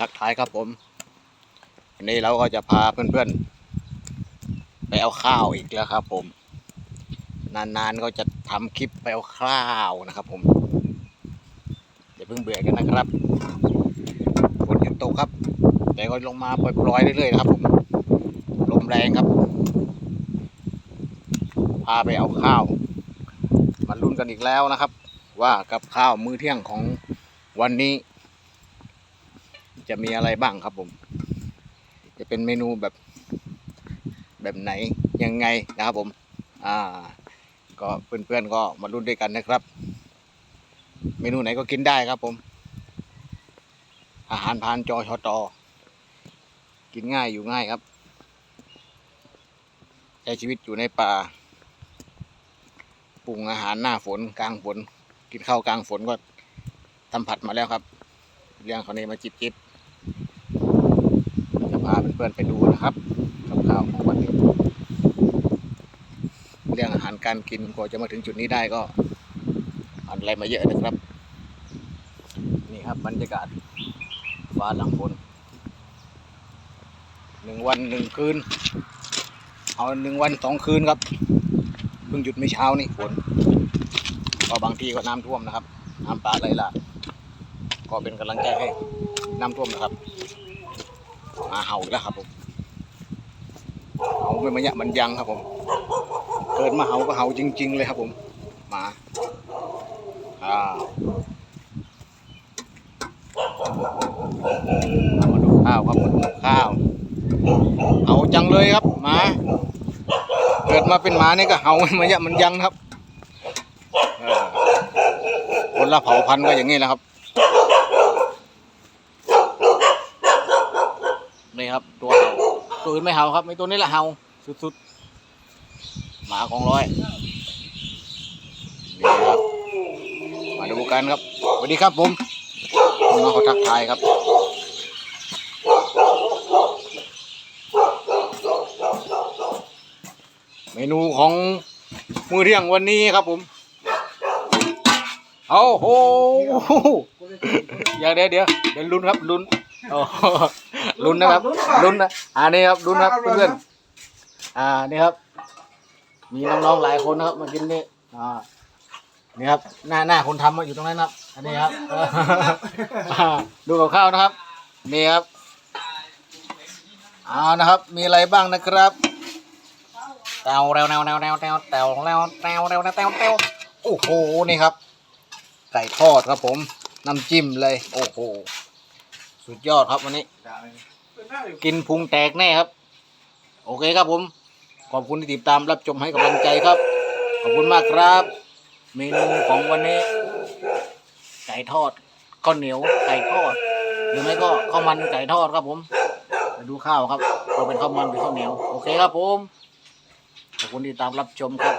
ทักทายครับผม วันนี้เราก็จะพาเพื่อนๆ ไปเอาข้าวอีกแล้วครับผม นานๆก็จะทำคลิปไปเอาข้าวนะครับผมอย่าเพิ่งเบื่อกันนะครับฝนยุดตกครับ แต่ก็ลงมาปล่อยๆเรื่อยๆนะครับผมลมแรงครับ พาไปเอาข้าวมาลุ้นกันอีกแล้วนะครับ ว่ากับข้าวมื้อเที่ยงของวันนี้ จะมีอะไรบ้างครับผม จะเป็นเมนูแบบแบบไหนยังไงนะครับผม อ่า ก็เพื่อนๆก็มาลุ้นด้วยกันนะครับ เมนูไหนก็กินได้ครับผม อาหารพานจอชอตอกินง่ายอยู่ง่ายครับใช้ชีวิตอยู่ในป่าปรุงอาหารหน้าฝนกลางฝน กินข้าวกลางฝนก็ทำผัดมาแล้วครับ เรื่องเขาวนี้มาจิบจิบ เพื่อนๆไปดูนะครับกับข้าวของวันนี้เรื่องอาหารการกินกว่าจะมาถึงจุดนี้ได้ก็ผ่านอะไรมาเยอะนะครับ นี่ครับบรรยากาศฟ้าหลังฝนหนึ่งวันหนึ่งคืน เอาหนึ่งวันสองคืนครับเพิ่งหยุดไม่เช้านี่ฝนก็บางทีก็น้ำท่วมนะครับ น้ำป่าไหลหลากก็เป็นกำลังใจให้น้ำท่วมนะครับาเห่าอีกแล้วครับผมเห่าไม่มาเนี่ยมันยังครับผม เกิดมาเห่าก็เห่าจริง ๆ เลยครับผมหมาอ่ามาดูข้าวครับมาดูข้าวเห่าจังเลยครับหมาเกิดมาเป็นหมานี่ก็เห่ามันยมันยังครับคนละเผ่าพันธุ์ก็อย่างนี้แหละครับ นี่ครับ ตัวเห่าตัวอื่นไม่เห่าครับไม่ตัวนี้แหละเห่าสุดๆหมาของร้อยนี่ครับมาดูกันครับสวัสดีครับผมน้องเขาทักทายครับเมนูของมือเที่ยงวันนี้ครับผม เอาโห อย่าเดี๋ยวเดี๋ยวเดี๋ยวลุ้นครับลุ้น โอ้โหลุ้นนะครับลุ้นนะอ่านี่ครับลุ้นครับเพื่อนๆอ่านี่ครับ มีน้องๆหลายคนนะครับมากินนี่อ่านี่ครับหน้าหน้าคนทำมาอยู่ตรงนั้นครับ อันนี้ครับอ่าดูกับข้าวนะครับนี่ครับเอานะครับ มีอะไรบ้างนะครับเตาเร็วแนวแนวแนวแนวเตาแนวแนวแนวแนวแนวแนวโอ้โหนี่ครับ ไก่ทอดครับผมน้ำจิ้มเลย โอ้โห สุดยอดครับวันนี้ กินพุงแตกแน่ครับ โอเคครับผม ขอบคุณที่ติดตามรับชมให้กำลังใจครับ ขอบคุณมากครับ เมนูของวันนี้ ไก่ทอดข้าวเหนียวไก่ทอดหรือไม่ก็ข้าวมันไก่ทอดครับผมมาดูข้าวครับเราเป็นข้าวมันเป็นข้าวเหนียว โอเคครับผม ขอบคุณที่ตามรับชมครับ